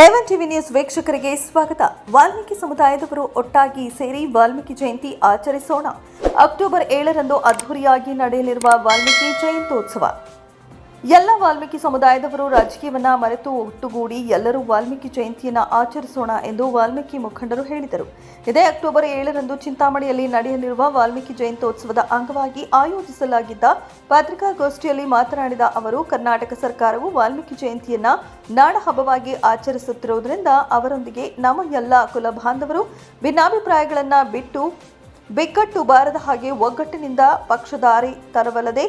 ಎವನ್ TV news ವೀಕ್ಷಕರಿಗೆ ಸ್ವಾಗತ. ವಾಲ್ಮೀಕಿ ಸಮುದಾಯದವರು ಒಟ್ಟಾಗಿ ಸೇರಿ ವಾಲ್ಮೀಕಿ ಜಯಂತಿ ಆಚರಿಸೋಣ. ಅಕ್ಟೋಬರ್ ಏಳರಂದು ಅದ್ದೂರಿಯಾಗಿ ನಡೆಯಲಿರುವ ವಾಲ್ಮೀಕಿ ಜಯಂತ್ಯೋತ್ಸವ. ಎಲ್ಲ ವಾಲ್ಮೀಕಿ ಸಮುದಾಯದವರು ರಾಜಕೀಯವನ್ನ ಮರೆತು ಒಟ್ಟುಗೂಡಿ ಎಲ್ಲರೂ ವಾಲ್ಮೀಕಿ ಜಯಂತಿಯನ್ನ ಆಚರಿಸೋಣ ಎಂದು ವಾಲ್ಮೀಕಿ ಮುಖಂಡರು ಹೇಳಿದರು. ಇದೇ ಅಕ್ಟೋಬರ್ ಏಳರಂದು ಚಿಂತಾಮಣಿಯಲ್ಲಿ ನಡೆಯಲಿರುವ ವಾಲ್ಮೀಕಿ ಜಯಂತ್ಯೋತ್ಸವದ ಅಂಗವಾಗಿ ಆಯೋಜಿಸಲಾಗಿದ್ದ ಪತ್ರಿಕಾಗೋಷ್ಠಿಯಲ್ಲಿ ಮಾತನಾಡಿದ ಅವರು, ಕರ್ನಾಟಕ ಸರ್ಕಾರವು ವಾಲ್ಮೀಕಿ ಜಯಂತಿಯನ್ನ ನಾಡ ಹಬ್ಬವಾಗಿ ಆಚರಿಸುತ್ತಿರುವುದರಿಂದ ಅವರೊಂದಿಗೆ ನಮ್ಮ ಎಲ್ಲ ಕುಲ ಬಾಂಧವರು ಭಿನ್ನಾಭಿಪ್ರಾಯಗಳನ್ನು ಬಿಟ್ಟು ಬಿಕ್ಕಟ್ಟು ಬಾರದ ಹಾಗೆ ಒಗ್ಗಟ್ಟಿನಿಂದ ಪಕ್ಷದಾರಿ ತರವಲ್ಲದೆ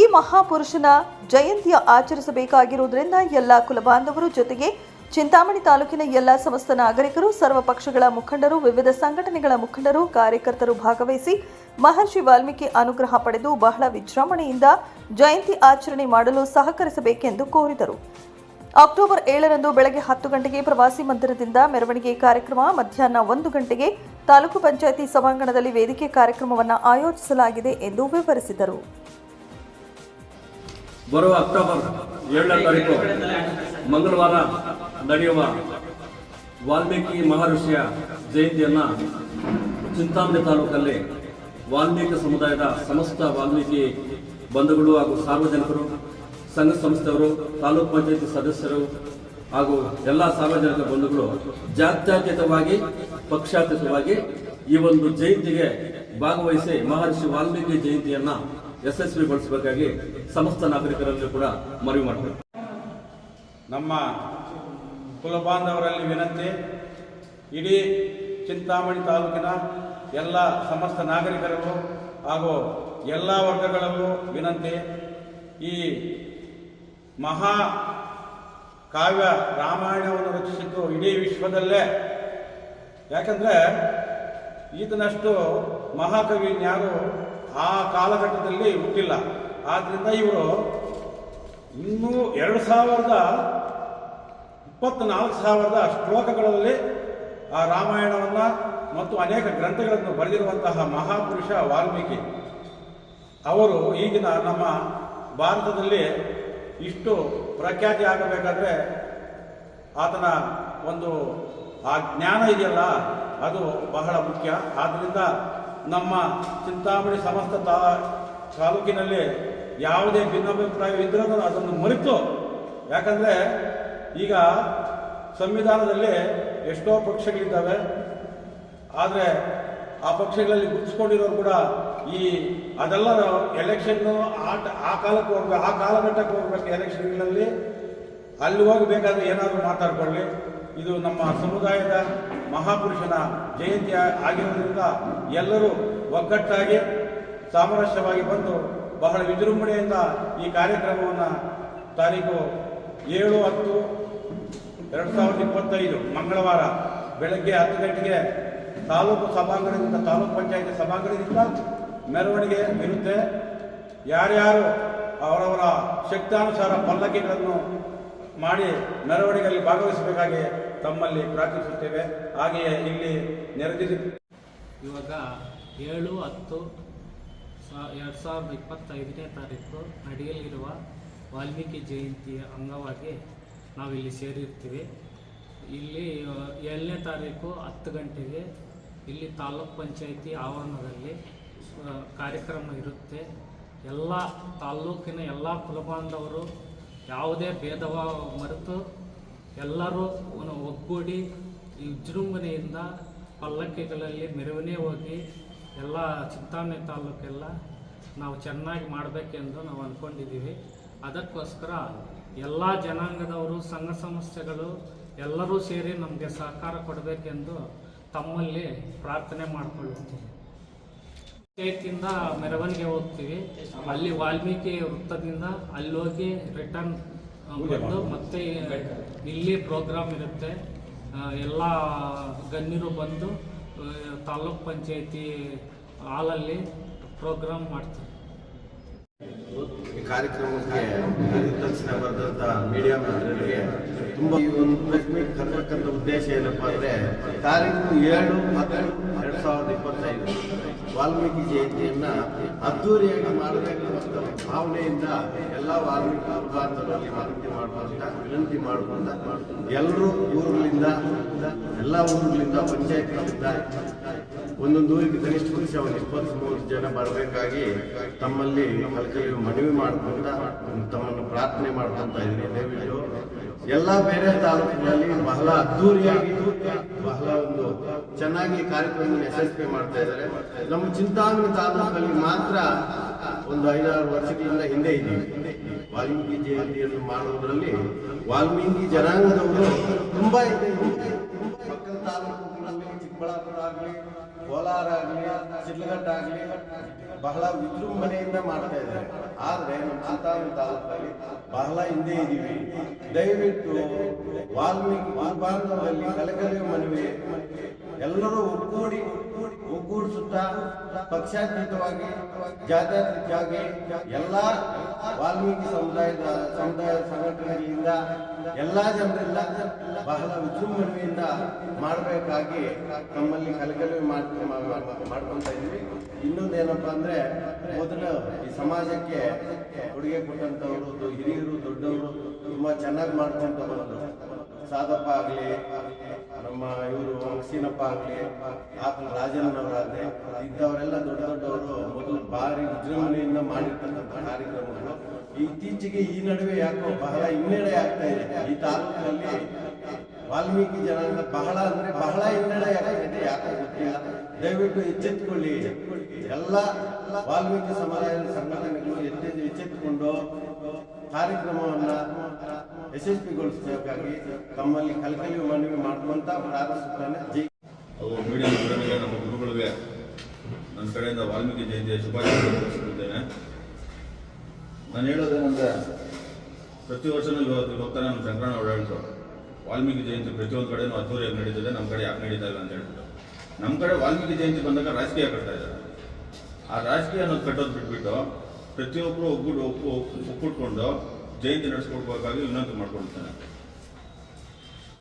ಈ ಮಹಾಪುರುಷನ ಜಯಂತಿಯ ಆಚರಿಸಬೇಕಾಗಿರುವುದರಿಂದ ಎಲ್ಲ ಕುಲಬಾಂಧವರು ಜೊತೆಗೆ ಚಿಂತಾಮಣಿ ತಾಲೂಕಿನ ಎಲ್ಲ ಸಮಸ್ತ ನಾಗರಿಕರು, ಸರ್ವ ಪಕ್ಷಗಳ ಮುಖಂಡರು, ವಿವಿಧ ಸಂಘಟನೆಗಳ ಮುಖಂಡರು, ಕಾರ್ಯಕರ್ತರು ಭಾಗವಹಿಸಿ ಮಹರ್ಷಿ ವಾಲ್ಮೀಕಿ ಅನುಗ್ರಹ ಪಡೆದು ಬಹಳ ವಿಜೃಂಭಣೆಯಿಂದ ಜಯಂತಿ ಆಚರಣೆ ಮಾಡಲು ಸಹಕರಿಸಬೇಕೆಂದು ಕೋರಿದರು. ಅಕ್ಟೋಬರ್ ಏಳರಂದು ಬೆಳಗ್ಗೆ ಹತ್ತು ಗಂಟೆಗೆ ಪ್ರವಾಸಿ ಮಂದಿರದಿಂದ ಮೆರವಣಿಗೆ ಕಾರ್ಯಕ್ರಮ, ಮಧ್ಯಾಹ್ನ ಒಂದು ಗಂಟೆಗೆ ತಾಲೂಕು ಪಂಚಾಯಿತಿ ಸಭಾಂಗಣದಲ್ಲಿ ವೇದಿಕೆ ಕಾರ್ಯಕ್ರಮವನ್ನು ಆಯೋಜಿಸಲಾಗಿದೆ ಎಂದು ವಿವರಿಸಿದರು. ಬರುವ ಅಕ್ಟೋಬರ್ ಏಳನೇ ತಾರೀಕು ಮಂಗಳವಾರ ನಡೆಯುವ ವಾಲ್ಮೀಕಿ ಮಹರ್ಷಿಯ ಜಯಂತಿಯನ್ನು ಚಿಂತಾಮಣಿ ತಾಲೂಕಲ್ಲಿ ವಾಲ್ಮೀಕಿ ಸಮುದಾಯದ ಸಮಸ್ತ ವಾಲ್ಮೀಕಿ ಬಂಧುಗಳು ಹಾಗೂ ಸಾರ್ವಜನಿಕರು, ಸಂಘ ಸಂಸ್ಥೆಯವರು, ತಾಲೂಕು ಪಂಚಾಯತಿ ಸದಸ್ಯರು ಹಾಗೂ ಎಲ್ಲ ಸಾರ್ವಜನಿಕ ಬಂಧುಗಳು ಜಾತ್ಯತೀತವಾಗಿ, ಪಕ್ಷಾತೀತವಾಗಿ ಈ ಒಂದು ಜಯಂತಿಗೆ ಭಾಗವಹಿಸಿ ಮಹರ್ಷಿ ವಾಲ್ಮೀಕಿ ಜಯಂತಿಯನ್ನ ಯಶಸ್ವಿಗೊಳಿಸಬೇಕಾಗಿ ಸಮಸ್ತ ನಾಗರಿಕರಲ್ಲೂ ಕೂಡ ಮನವಿ ಮಾಡಬೇಕು ನಮ್ಮ ಕುಲಬಾಂಧವರಲ್ಲಿ ವಿನಂತಿ, ಇಡೀ ಚಿಂತಾಮಣಿ ತಾಲೂಕಿನ ಎಲ್ಲ ಸಮಸ್ತ ನಾಗರಿಕರಿಗೂ ಹಾಗೂ ಎಲ್ಲ ವರ್ಗಗಳಲ್ಲೂ ವಿನಂತಿ, ಈ ಮಹಾ ಕಾವ್ಯ ರಾಮಾಯಣವನ್ನು ರಚಿಸಿದ್ದು ಇಡೀ ವಿಶ್ವದಲ್ಲೇ. ಯಾಕಂದರೆ ಈತನಷ್ಟು ಮಹಾಕವಿ ಇನ್ಯಾರು ಆ ಕಾಲಘಟ್ಟದಲ್ಲಿ ಹುಟ್ಟಿಲ್ಲ. ಆದ್ದರಿಂದ ಇವರು ಇನ್ನೂ ಎರಡು ಸಾವಿರದ ಇಪ್ಪತ್ನಾಲ್ಕು ಸಾವಿರದ ಶ್ಲೋಕಗಳಲ್ಲಿ ಆ ರಾಮಾಯಣವನ್ನು ಮತ್ತು ಅನೇಕ ಗ್ರಂಥಗಳನ್ನು ಬರೆದಿರುವಂತಹ ಮಹಾಪುರುಷ ವಾಲ್ಮೀಕಿ. ಅವರು ಈಗಿನ ನಮ್ಮ ಭಾರತದಲ್ಲಿ ಇಷ್ಟು ಪ್ರಖ್ಯಾತಿ ಆಗಬೇಕಾದ್ರೆ ಆತನ ಒಂದು, ಆ ಜ್ಞಾನ ಇದೆಯಲ್ಲ, ಅದು ಬಹಳ ಮುಖ್ಯ. ಆದ್ದರಿಂದ ನಮ್ಮ ಚಿಂತಾಮಣಿ ಸಮಸ್ತ ತಾ, ತಾಲೂಕಿನಲ್ಲಿ ಯಾವುದೇ ಭಿನ್ನಾಭಿಪ್ರಾಯ ಇದ್ರೂ ಅದನ್ನು ಮರೆತು. ಯಾಕಂದರೆ ಈಗ ಸಂವಿಧಾನದಲ್ಲಿ ಎಷ್ಟೋ ಪಕ್ಷಗಳಿದ್ದಾವೆ. ಆದರೆ ಆ ಪಕ್ಷಗಳಲ್ಲಿ ಗುರುತಿಸ್ಕೊಂಡಿರೋರು ಕೂಡ ಈ ಅದೆಲ್ಲ ಎಲೆಕ್ಷನ್ನು ಆ ಆ ಕಾಲಕ್ಕೆ ಹೋಗ್ಬೇಕು, ಆ ಕಾಲಘಟ್ಟಕ್ಕೆ ಹೋಗ್ಬೇಕು ಎಲೆಕ್ಷನ್ಗಳಲ್ಲಿ. ಅಲ್ಲಿ ಹೋಗಬೇಕಾದ್ರೆ ಏನಾದರೂ ಮಾತಾಡ್ಕೊಳ್ಳಿ. ಇದು ನಮ್ಮ ಸಮುದಾಯದ ಮಹಾಪುರುಷನ ಜಯಂತಿ ಆಗಿರುವುದರಿಂದ ಎಲ್ಲರೂ ಒಗ್ಗಟ್ಟಾಗಿ, ಸಾಮರಸ್ಯವಾಗಿ ಬಂದು ಬಹಳ ವಿಜೃಂಭಣೆಯಿಂದ ಈ ಕಾರ್ಯಕ್ರಮವನ್ನು ತಾರೀಕು ಏಳು ಹತ್ತು ಎರಡು ಸಾವಿರದ ಇಪ್ಪತ್ತೈದು ಮಂಗಳವಾರ ಬೆಳಗ್ಗೆ ಹತ್ತು ಗಂಟೆಗೆ ತಾಲೂಕು ಸಭಾಂಗಣದಿಂದ, ತಾಲೂಕು ಪಂಚಾಯತಿ ಸಭಾಂಗಣದಿಂದ ಮೆರವಣಿಗೆ ಇರುತ್ತೆ. ಯಾರ್ಯಾರು ಅವರವರ ಶಕ್ತಾನುಸಾರ ಪಲ್ಲಕ್ಕಿಗಳನ್ನು ಮಾಡಿ ಮೆರವಣಿಗೆಯಲ್ಲಿ ಭಾಗವಹಿಸಬೇಕಾಗಿ ತಮ್ಮಲ್ಲಿ ಪ್ರಾರ್ಥಿಸುತ್ತೇವೆ. ಹಾಗೆಯೇ ಇಲ್ಲಿ ನೆರೆದಿದ್ದ ಇವಾಗ ಏಳು, ಹತ್ತು ಎರಡು ಸಾವಿರದ ಇಪ್ಪತ್ತೈದನೇ ತಾರೀಕು ನಡೆಯಲಿರುವ ವಾಲ್ಮೀಕಿ ಜಯಂತಿಯ ಅಂಗವಾಗಿ ನಾವಿಲ್ಲಿ ಸೇರಿರ್ತೀವಿ. ಇಲ್ಲಿ ಏಳನೇ ತಾರೀಕು ಹತ್ತು ಗಂಟೆಗೆ ಇಲ್ಲಿ ತಾಲೂಕ್ ಪಂಚಾಯಿತಿ ಆವರಣದಲ್ಲಿ ಕಾರ್ಯಕ್ರಮ ಇರುತ್ತೆ. ಎಲ್ಲ ತಾಲ್ಲೂಕಿನ ಎಲ್ಲ ಕುಲಬಾಂಧವರು ಯಾವುದೇ ಭೇದವ ಮರೆತು ಎಲ್ಲರೂ ಒಗ್ಗೂಡಿ ವಿಜೃಂಭಣೆಯಿಂದ ಪಲ್ಲಕ್ಕಿಗಳಲ್ಲಿ ಮೆರವಣಿಗೆ ಹೋಗಿ ಎಲ್ಲ ಚಿಂತಾಮಣಿ ತಾಲೂಕೆಲ್ಲ ನಾವು ಚೆನ್ನಾಗಿ ಮಾಡಬೇಕೆಂದು ನಾವು ಅಂದ್ಕೊಂಡಿದ್ದೀವಿ ಅದಕ್ಕೋಸ್ಕರ ಎಲ್ಲ ಜನಾಂಗದವರು, ಸಂಘ ಸಂಸ್ಥೆಗಳು ಎಲ್ಲರೂ ಸೇರಿ ನಮಗೆ ಸಹಕಾರ ಕೊಡಬೇಕೆಂದು ತಮ್ಮಲ್ಲಿ ಪ್ರಾರ್ಥನೆ ಮಾಡಿಕೊಳ್ಳುತ್ತೀವಿ. ಪಂಚಾಯತಿಯಿಂದ ಮೆರವಣಿಗೆ ಹೋಗ್ತೀವಿ. ಅಲ್ಲಿ ವಾಲ್ಮೀಕಿ ವೃತ್ತದಿಂದ ಅಲ್ಲಿ ಹೋಗಿ ರಿಟರ್ನ್ ಬಂದು ಮತ್ತೆ ಇಲ್ಲಿ ಪ್ರೋಗ್ರಾಮ್ ಇರುತ್ತೆ. ಎಲ್ಲ ಗಣ್ಯರು ಬಂದು ತಾಲೂಕ್ ಪಂಚಾಯತಿ ಹಾಲಲ್ಲಿ ಪ್ರೋಗ್ರಾಮ್ ಮಾಡ್ತಾರೆ. ಈ ಕಾರ್ಯಕ್ರಮಕ್ಕೆ ತಕ್ಷಣ ಮೀಡಿಯಾ ಮಿತ್ರರಿಗೆ ತುಂಬ ಈ ಒಂದು ಪ್ರೆಸ್ ಮೀಟ್ ಕರೆತಕ್ಕಂಥ ಉದ್ದೇಶ ಏನಪ್ಪಾ ಅಂದ್ರೆ ತಾರೀಕು ಏಳು ಹತ್ತು ಎರಡು ಸಾವಿರದ ಇಪ್ಪತ್ತೈದು ವಾಲ್ಮೀಕಿ ಜಯಂತಿಯನ್ನು ಅದ್ದೂರಿಯಾಗಿ ಮಾಡಬೇಕು ಭಾವನೆಯಿಂದ ಎಲ್ಲ ವಾಲ್ಮೀಕಿ ಮುಖಾಂತರದಲ್ಲಿ ವಾಲ್ಮೀಕಿ ಮಾಡುವಂತ ವಿನಂತಿ ಮಾಡ್ಕೊಂತ ಎಲ್ಲರೂ ಊರುಗಳಿಂದ, ಎಲ್ಲ ಊರುಗಳಿಂದ, ಪಂಚಾಯತ್ಗಳಿಂದ ಒಂದೊಂದು ಊರಿಗೆ ಕನಿಷ್ಠ ಪಕ್ಷ ಒಂದು ಇಪ್ಪತ್ತ್ಮೂರು ಜನ ಬರಬೇಕಾಗಿ ತಮ್ಮಲ್ಲಿ ಕಲ್ಕಲ್ಲಿ ಮನವಿ ಮಾಡ್ಕೊಂತ ತಮ್ಮನ್ನು ಪ್ರಾರ್ಥನೆ ಮಾಡ್ಕೊಂತ ಇದ್ದೀನಿ. ದಯವಿಟ್ಟು ಎಲ್ಲ ಬೇರೆ ತಾಲೂಕಿನಲ್ಲಿ ಬಹಳ ಅದ್ದೂರಿಯಾಗಿ, ಬಹಳ ಒಂದು ಚೆನ್ನಾಗಿ ಕಾರ್ಯಕ್ರಮ ಯಶಸ್ವಿ ಮಾಡ್ತಾ ಇದ್ದಾರೆ. ನಮ್ಮ ಚಿಂತಾಮಣಿ ತಾಲೂಕಲ್ಲಿ ಮಾತ್ರ ಒಂದು ಐದಾರು ವರ್ಷಗಳಿಂದ ಹಿಂದೆ ಇದ್ದೀವಿ ವಾಲ್ಮೀಕಿ ಜಯಂತಿಯನ್ನು ಮಾಡುವುದರಲ್ಲಿ ವಾಲ್ಮೀಕಿ ಜನಾಂಗದವರು ತುಂಬಾ ಇದೆ. ತಾಲೂಕುಗಳಲ್ಲಿ ಚಿಕ್ಕಬಳ್ಳಾಪುರ ಆಗಲಿ ಕೋಲಾರ ಆಗಲಿ ಚಿತ್ರಘಟ್ಟ ಆಗಲಿ ಬಹಳ ವಿಜೃಂಭಣೆಯಿಂದ ಮಾಡ್ತಾ ಇದ್ದಾರೆ. ಆದರೆ ನಮ್ಮ ಚಿಂತಾವಣಿ ತಾಲೂಕಲ್ಲಿ ಬಹಳ ಹಿಂದೆ ಇದ್ದೀವಿ ದಯವಿಟ್ಟು ವಾಲ್ಮೀಕಿ ಬಾಂಧವರಲ್ಲಿ ಕಲೆಕಲೆಯ ಮನವಿ ಎಲ್ಲರೂ ಒಗ್ಗೂಡಿ ಒಗ್ಗೂಡಿಸುತ್ತಾ ಪಕ್ಷಾತೀತವಾಗಿ ಜಾತ್ಯಾತೀತವಾಗಿ ಎಲ್ಲ ವಾಲ್ಮೀಕಿ ಸಮುದಾಯದ ಸಮುದಾಯ ಸಂಘಟನೆಗಳಿಂದ ಎಲ್ಲ ಜನರಿಂದ ಬಹಳ ವಿಜೃಂಭಣೆಯಿಂದ ಮಾಡಬೇಕಾಗಿ ನಮ್ಮಲ್ಲಿ ಕಲಕಲೆ ಮಾಡ್ಕೊಂತ ಇದ್ವಿ. ಇನ್ನೊಂದೇನಪ್ಪ ಅಂದ್ರೆ, ಮೊದಲು ಈ ಸಮಾಜಕ್ಕೆ ಕೊಡುಗೆ ಕೊಟ್ಟಂತವರು ಹಿರಿಯರು, ದೊಡ್ಡವರು ತುಂಬಾ ಚೆನ್ನಾಗಿ ಮಾಡ್ಕೊಂತ ಸಾದಪ್ಪ ಆಗಲಿ ನಮ್ಮ ಇವರು ಸೀನಪ್ಪ ಆಗಲಿ, ಆತನ ಆಗಲಿ ಇದ್ದವರೆಲ್ಲ ದೊಡ್ಡ ದೊಡ್ಡವರು, ಮೊದಲು ಭಾರಿ ವಿಜೃಂಭಣೆಯಿಂದ ಮಾಡಿರ್ತಕ್ಕಂಥ ಕಾರ್ಯಕ್ರಮಗಳು. ಇತ್ತೀಚೆಗೆ ಈ ನಡುವೆ ಯಾಕೋ ಬಹಳ ಹಿನ್ನಡೆ ಆಗ್ತಾ ಇದೆ. ಈ ತಾಲೂಕಿನಲ್ಲಿ ವಾಲ್ಮೀಕಿ ಜನಾಂಗ ಬಹಳ ಅಂದ್ರೆ ಬಹಳ ಹಿನ್ನಡೆ ಆಗ್ತಾ ಯಾಕೋ ಗೊತ್ತಿಲ್ಲ. ದಯವಿಟ್ಟು ಎಚ್ಚೆತ್ತುಕೊಳ್ಳಿ ಎಲ್ಲ ವಾಲ್ಮೀಕಿ ಸಮುದಾಯದ ಸಂಘಟನೆಗಳು ಎಚ್ಚೆ ಎಚ್ಚೆತ್ತುಕೊಂಡು ಕಾರ್ಯಕ್ರಮವನ್ನ ಯಶಸ್ವಿಗೊಳಿಸಬೇಕಾಗಿ ತಮ್ಮಲ್ಲಿ ಕಲ್ಕಲಿ ಮನವಿ ಮಾಡುವಂತ ಪ್ರಾರ್ಥಿಸುತ್ತಾನೆ. ನಮ್ಮ ನನ್ನ ಕಡೆಯಿಂದ ವಾಲ್ಮೀಕಿ ಜಯಂತಿಯ ತಿಳಿಸುತ್ತಿದ್ದೇನೆ ನಾನು ಹೇಳೋದೇನೆಂದ್ರೆ, ಪ್ರತಿ ವರ್ಷನೂ ಇವತ್ತು ಹೋಗ್ತಾನೆ ನಮ್ಮ ಶಂಕರಣ್ಣ ಹೇಳಿದ್ರು ವಾಲ್ಮೀಕಿ ಜಯಂತಿ ಪ್ರತಿಯೊಂದು ಕಡೆನೂ ಅದ್ದೂರಿಯಾಗಿ ನಡೀತದೆ, ನಮ್ಮ ಕಡೆ ಯಾಕೆ ನಡೀತಾ ಇಲ್ಲ ಅಂತ ಹೇಳ್ಬಿಟ್ಟು. ನಮ್ಮ ಕಡೆ ವಾಲ್ಮೀಕಿ ಜಯಂತಿ ಬಂದಾಗ ರಾಜಕೀಯ ಕಟ್ತಾ ಇದ್ದಾರೆ. ಆ ರಾಜಕೀಯ ಅನ್ನೋದು ಕಟ್ಟೋದು ಬಿಟ್ಬಿಟ್ಟು ಪ್ರತಿಯೊಬ್ಬರು ಒಗ್ಗೂಡು ಒಪ್ಪು ಒಕ್ಕೂಡ್ಕೊಂಡು ಜಯಂತಿ ನಡೆಸ್ಕೊಡ್ಬೇಕಾಗಿ ವಿನಂತಿ ಮಾಡ್ಕೊಳ್ತೇನೆ.